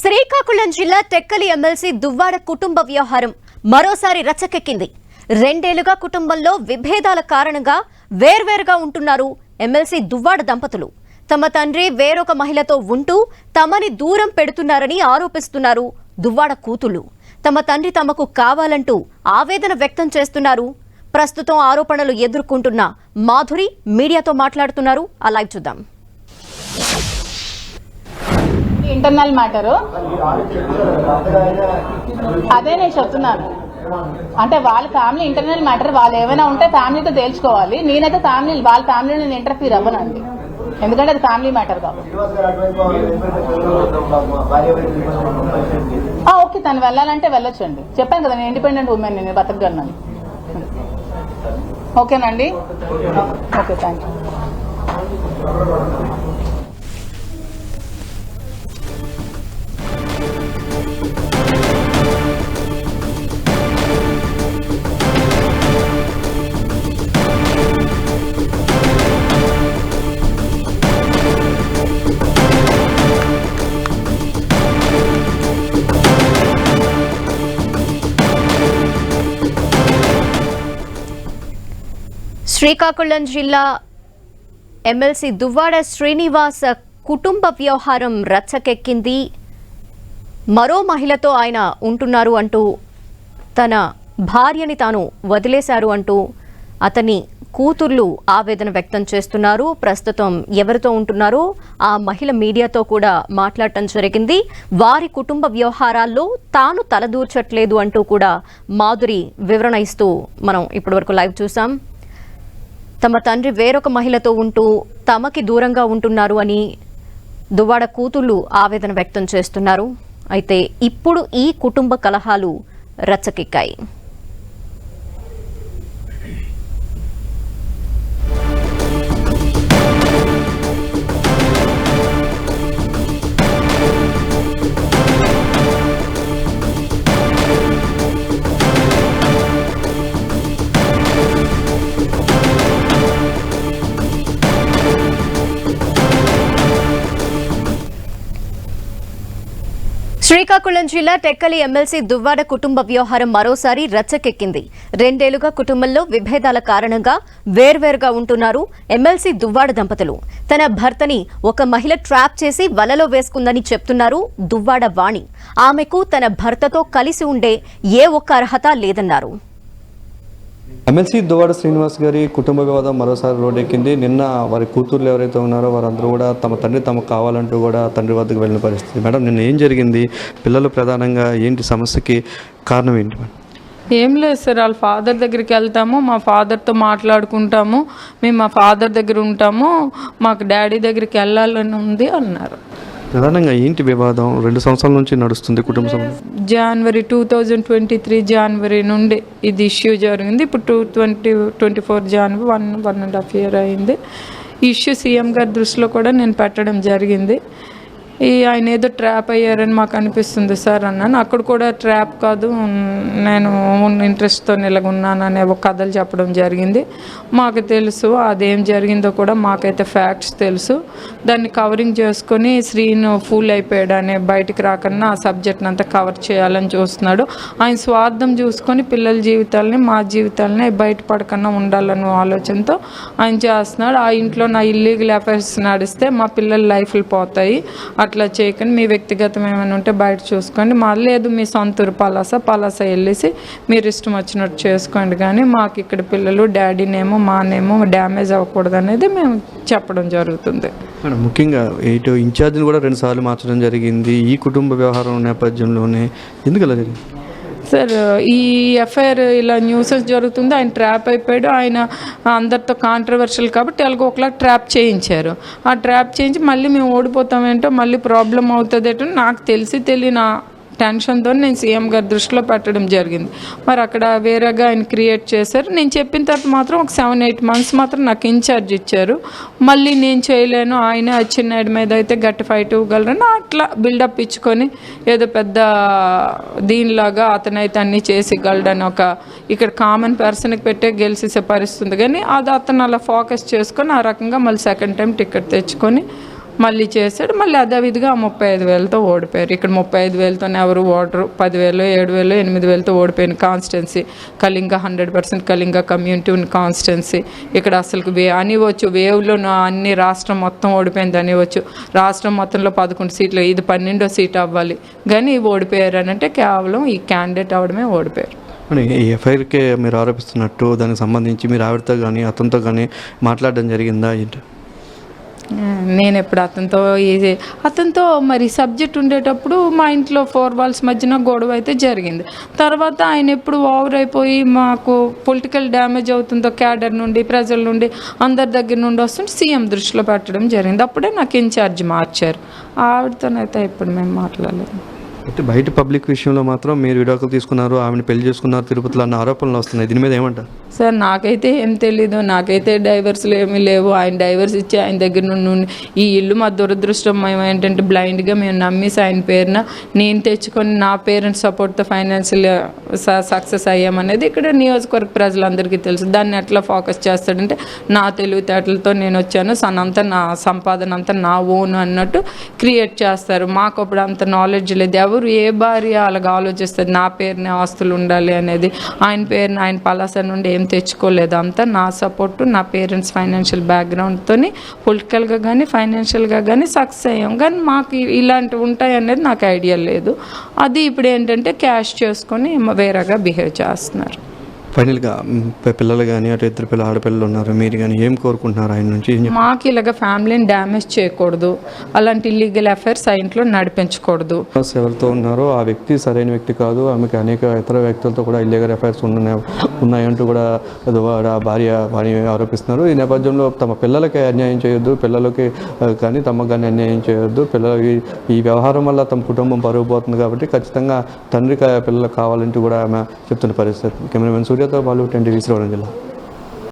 శ్రీకాకుళం జిల్లా టెక్కలి ఎమ్మెల్సీ దువ్వాడ కుటుంబ వ్యవహారం మరోసారి రచ్చకెక్కింది. రెండేళ్ళుగా కుటుంబంలో విభేదాల కారణంగా వేర్వేరుగా ఉంటున్నారు ఎమ్మెల్సీ దువ్వాడ దంపతులు. తమ తండ్రి వేరొక మహిళతో ఉంటూ తమని దూరం పెడుతున్నారని ఆరోపిస్తున్నారు దువ్వాడ కూతుళ్ళు తమ తండ్రి తమకు కావాలంటూ ఆవేదన వ్యక్తం చేస్తున్నారు. ప్రస్తుతం ఆరోపణలు ఎదుర్కొంటున్న మాధురి మీడియాతో మాట్లాడుతున్నారు. ఆ లైవ్ చూద్దాం. Internal matter. అదే నేను చెప్తున్నాను. అంటే వాళ్ళ ఫ్యామిలీ ఇంటర్నల్ మ్యాటర్ వాళ్ళు ఏమైనా ఉంటే ఫ్యామిలీతో తేల్చుకోవాలి. నేనైతే ఫ్యామిలీ వాళ్ళ ఫ్యామిలీలో నేను ఇంటర్ఫీర్ అవ్వనండి. ఎందుకంటే అది ఫ్యామిలీ మ్యాటర్ కాబట్టి. ఓకే తను వెళ్ళాలంటే వెళ్ళొచ్చండి. చెప్పాను కదా నేను ఇండిపెండెంట్ ఉమెన్ నేను బతకగలను ఓకేనండి? ఓకే థ్యాంక్ యూ శ్రీకాకుళం జిల్లా ఎమ్మెల్సీ దువ్వాడ శ్రీనివాస కుటుంబ వ్యవహారం రచ్చకెక్కింది. మరో మహిళతో ఆయన ఉంటున్నారు అంటూ తన భార్యని తాను వదిలేశారు అంటూ అతని కూతుర్లు ఆవేదన వ్యక్తం చేస్తున్నారు. ప్రస్తుతం ఎవరితో ఉంటున్నారో? ఆ మహిళ మీడియాతో కూడా మాట్లాడటం జరిగింది. వారి కుటుంబ వ్యవహారాల్లో తాను తలదూర్చట్లేదు అంటూ కూడా మాధురి వివరణ ఇస్తూ మనం ఇప్పటివరకు లైవ్ చూసాం తమ తండ్రి వేరొక మహిళతో ఉంటూ తమకి దూరంగా ఉంటున్నారు అని దువ్వాడ కూతుళ్ళు ఆవేదన వ్యక్తం చేస్తున్నారు. అయితే ఇప్పుడు ఈ కుటుంబ కలహాలు రచ్చకెక్కాయి. శ్రీకాకుళం జిల్లా టెక్కలి ఎమ్మెల్సీ దువ్వాడ కుటుంబ వ్యవహారం మరోసారి రచ్చకెక్కింది. రెండేళ్ళుగా కుటుంబంలో విభేదాల కారణంగా వేర్వేరుగా ఉంటున్నారు ఎమ్మెల్సీ దువ్వాడ దంపతులు. తన భర్తని ఒక మహిళ ట్రాప్ చేసి వలలో వేసుకుందని చెప్తున్నారు దువ్వాడ వాణి. ఆమెకు తన భర్తతో కలిసి ఉండే ఏ ఒక్క అర్హత లేదన్నారు. ఎమ్మెల్సీ దువాడ శ్రీనివాస్ గారి కుటుంబ వివాదం మరోసారి రోడ్డెక్కింది. నిన్న వారి కూతుర్లు ఎవరైతే ఉన్నారో వారందరూ కూడా తమ తండ్రి తమకు కావాలంటూ కూడా తండ్రి వద్దకు వెళ్ళిన పరిస్థితి. మేడం నిన్న ఏం జరిగింది? పిల్లలు ప్రధానంగా ఏంటి సమస్యకి కారణం ఏంటి మేడం? ఏం లేదు సార్ వాళ్ళ ఫాదర్ దగ్గరికి వెళ్తాము మా ఫాదర్తో మాట్లాడుకుంటాము మేము మా ఫాదర్ దగ్గర ఉంటాము మాకు డాడీ దగ్గరికి వెళ్ళాలని ఉంది అన్నారు. ప్రధానంగా ఏంటి వివాదం? రెండు సంవత్సరాల నుంచి నడుస్తుంది కుటుంబ సమస్య జనవరి టూ థౌజండ్ ట్వంటీ త్రీ జనవరి నుండి ఇది ఇష్యూ జరిగింది. ఇప్పుడు two twenty twenty four January one one and half year అయింది. ఇష్యూ సీఎం గారి దృష్టిలో కూడా నేను పెట్టడం జరిగింది. ఈ ఆయన ఏదో ట్రాప్ అయ్యారని మాకు అనిపిస్తుంది సార్ అన్నాను అక్కడ కూడా ట్రాప్ కాదు. నేను ఇంట్రెస్ట్తో నిలగొన్నాను అనే ఒక కథలు చెప్పడం జరిగింది. మాకు తెలుసు అదేం జరిగిందో కూడా మాకైతే ఫ్యాక్ట్స్ తెలుసు. దాన్ని కవరింగ్ చేసుకొని శ్రీను ఫూల్ అయిపోయాడు అనే బయటికి రాకన్నా ఆ సబ్జెక్ట్ని అంతా కవర్ చేయాలని చూస్తున్నాడు. ఆయన స్వార్థం చూసుకొని పిల్లల జీవితాలని మా జీవితాలని బయటపడకన్నా ఉండాలని ఆలోచనతో ఆయన చేస్తున్నాడు. ఆ ఇంట్లో నా ఇల్లీగల్ అఫైర్స్ నడిస్తే మా పిల్లల లైఫ్లు పోతాయి. అట్లా చేయకండి. మీ వ్యక్తిగతం ఏమైనా ఉంటే బయట చూసుకోండి. మా లేదు మీ సొంతూరు పలాస పలాస వెళ్ళేసి మీరు ఇష్టం వచ్చినట్టు చేసుకోండి. కానీ మాకు ఇక్కడ పిల్లలు డాడీనేమో మానేమో డ్యామేజ్ అవ్వకూడదు అనేది మేము చెప్పడం జరుగుతుంది. మేడం ముఖ్యంగా ఇటు ఇన్ఛార్జ్ని కూడా రెండు సార్లు మార్చడం జరిగింది. ఈ కుటుంబ వ్యవహారం నేపథ్యంలోనే ఎందుకు అలా జరిగింది? సార్ ఈ ఎఫ్ఐఆర్ ఇలా న్యూసెస్ జరుగుతుంది ఆయన ట్రాప్ అయిపోయాడు ఆయన అందరితో కాంట్రవర్షియల్ కాబట్టి వాళ్ళకి ఒకలా ట్రాప్ చేయించారు. ఆ ట్రాప్ చేయించి మళ్ళీ మేము ఓడిపోతామేంటో మళ్ళీ ప్రాబ్లం అవుతుందేటో నాకు తెలిసి తెలియని టెన్షన్తో నేను సీఎం గారి దృష్టిలో పెట్టడం జరిగింది. మరి అక్కడ వేరేగా ఆయన క్రియేట్ చేశారు. నేను చెప్పిన తర్వాత మాత్రం ఒక సెవెన్ ఎయిట్ మంత్స్ మాత్రం నాకు ఇన్ఛార్జ్ ఇచ్చారు. మళ్ళీ నేను చేయలేను ఆయన అచ్చెన్నాయుడు మీద అయితే గట్టి ఫైట్ ఇవ్వగలరని అట్లా బిల్డప్ ఇచ్చుకొని ఏదో పెద్ద దీనిలాగా అతనైతే అన్నీ చేసిగలడని ఒక ఇక్కడ కామన్ పర్సన్కి పెట్టే గెలిచేసే పరిస్థితి ఉంది. కానీ అది అతను అలా ఫోకస్ చేసుకొని ఆ రకంగా మళ్ళీ సెకండ్ టైం టికెట్ తెచ్చుకొని మళ్ళీ చేశాడు. మళ్ళీ అదేవిధిగా ముప్పై ఐదు వేలతో ఓడిపోయారు. ఇక్కడ ముప్పై ఐదు వేలతోనే ఎవరు ఓడరు పదివేలు ఏడు వేలు ఎనిమిది వేలతో ఓడిపోయిన constituency Kalinga hundred percent Kalinga community ఉన్న కాన్స్టెన్సీ ఇక్కడ అసలు వే అనివచ్చు వేవ్లో అన్ని రాష్ట్రం మొత్తం ఓడిపోయింది అనివచ్చు రాష్ట్రం మొత్తంలో పదకొండు సీట్లు ఇది పన్నెండో సీట్ అవ్వాలి. కానీ ఓడిపోయారు అని అంటే కేవలం ఈ క్యాండిడేట్ అవడమే ఓడిపోయారు. ఈ ఎఫ్ఐఆర్కే మీరు ఆరోపిస్తున్నట్టు దానికి సంబంధించి మీరు ఆవిడతో కానీ అతనితో కానీ మాట్లాడడం జరిగిందా ఏంటి? నేను ఎప్పుడు అతనితో ఇది అతనితో మరి సబ్జెక్ట్ ఉండేటప్పుడు మా ఇంట్లో ఫోర్ వాల్స్ మధ్యన గొడవ అయితే జరిగింది. తర్వాత ఆయన ఎప్పుడు ఓవర్ అయిపోయి మాకు పొలిటికల్ డ్యామేజ్ అవుతుందో క్యాడర్ నుండి ప్రజల నుండి అందరి దగ్గర నుండి వస్తుంటే సీఎం దృష్టిలో పెట్టడం జరిగింది. అప్పుడే నాకు ఇన్ఛార్జ్ మార్చారు. ఆవిడతోనైతే ఇప్పుడు మేము మాట్లాడలేదు. అయితే బయట పబ్లిక్ విషయంలో మాత్రం మీరు విడాకులు తీసుకున్నారు ఆమెను పెళ్ళి చేసుకున్నారు తిరుపతిలో అన్న ఆరోపణలు వస్తున్నాయి. దీని మీద ఏమంటారు? సార్ నాకైతే ఏం తెలీదు. నాకైతే డైవర్స్లు ఏమీ లేవు. ఆయన డైవర్స్ ఇచ్చి ఆయన దగ్గర నుండి నుండి ఈ ఇల్లు మా దురదృష్టం. మేము ఏంటంటే బ్లైండ్గా మేము నమ్మేసి ఆయన పేరున నేను తెచ్చుకొని నా పేరెంట్స్ సపోర్ట్తో ఫైనాన్షియల్ సక్సెస్ అయ్యామనేది ఇక్కడ నియోజకవర్గ ప్రజలందరికీ తెలుసు. దాన్ని ఎట్లా ఫోకస్ చేస్తాడంటే నా తెలివితేటలతో నేను వచ్చాను. సనంతా నా సంపాదన అంతా నా ఓన్ అన్నట్టు క్రియేట్ చేస్తారు. మాకు అప్పుడు అంత నాలెడ్జ్ లేదు. ఎవరు ఏ భార్య అలాగ ఆలోచిస్తుంది నా పేరునే ఆస్తులు ఉండాలి అనేది. ఆయన పేరున ఆయన పలాస నుండి ఏం తెచ్చుకోలేదు. అంతా నా సపోర్టు నా పేరెంట్స్ ఫైనాన్షియల్ బ్యాక్గ్రౌండ్తో పొలిటికల్గా కానీ ఫైనాన్షియల్గా కానీ సక్సెస్ అయ్యాం. కానీ మాకు ఇలాంటివి ఉంటాయి అనేది నాకు ఐడియా లేదు. అది ఇప్పుడు ఏంటంటే క్యాష్ చేసుకొని వేరేగా బిహేవ్ చేస్తున్నారు. ఫైనల్గా పిల్లలు కానీ అటు ఇద్దరు పిల్లలు ఆడపిల్లలు ఉన్నారు. మీరు కానీ ఏం కోరుకుంటున్నారు ఆయన నుంచి? మాకు ఇలాగ ఫ్యామిలీని డ్యామేజ్ చేయకూడదు. అలాంటి ఇల్లీగల్ అఫైర్స్ ఆ ఇంట్లో నడిపించకూడదు. ఎవరితో ఉన్నారో ఆ వ్యక్తి సరైన వ్యక్తి కాదు. ఆమెకి అనేక ఇతర వ్యక్తులతో కూడా ఇల్లీగల్ అఫైర్స్ ఉన్నాయి ఉన్నాయంటూ కూడా భార్య వారి ఆరోపిస్తున్నారు. ఈ నేపథ్యంలో తమ పిల్లలకి అన్యాయం చేయొద్దు. పిల్లలకి కానీ తమకు కానీ అన్యాయం చేయొద్దు. పిల్లలకి ఈ వ్యవహారం వల్ల తమ కుటుంబం పరుగు పోతుంది కాబట్టి ఖచ్చితంగా తండ్రికి ఆ పిల్లలకు కావాలంటూ కూడా ఆమె చెప్తున్న పరిస్థితి. కెమెరామెన్ ਹੋ ਗਿਆ ਤਾਂ ਬਾਲੂ 10 ਡਿਗਰੀ ਸਲੋਰ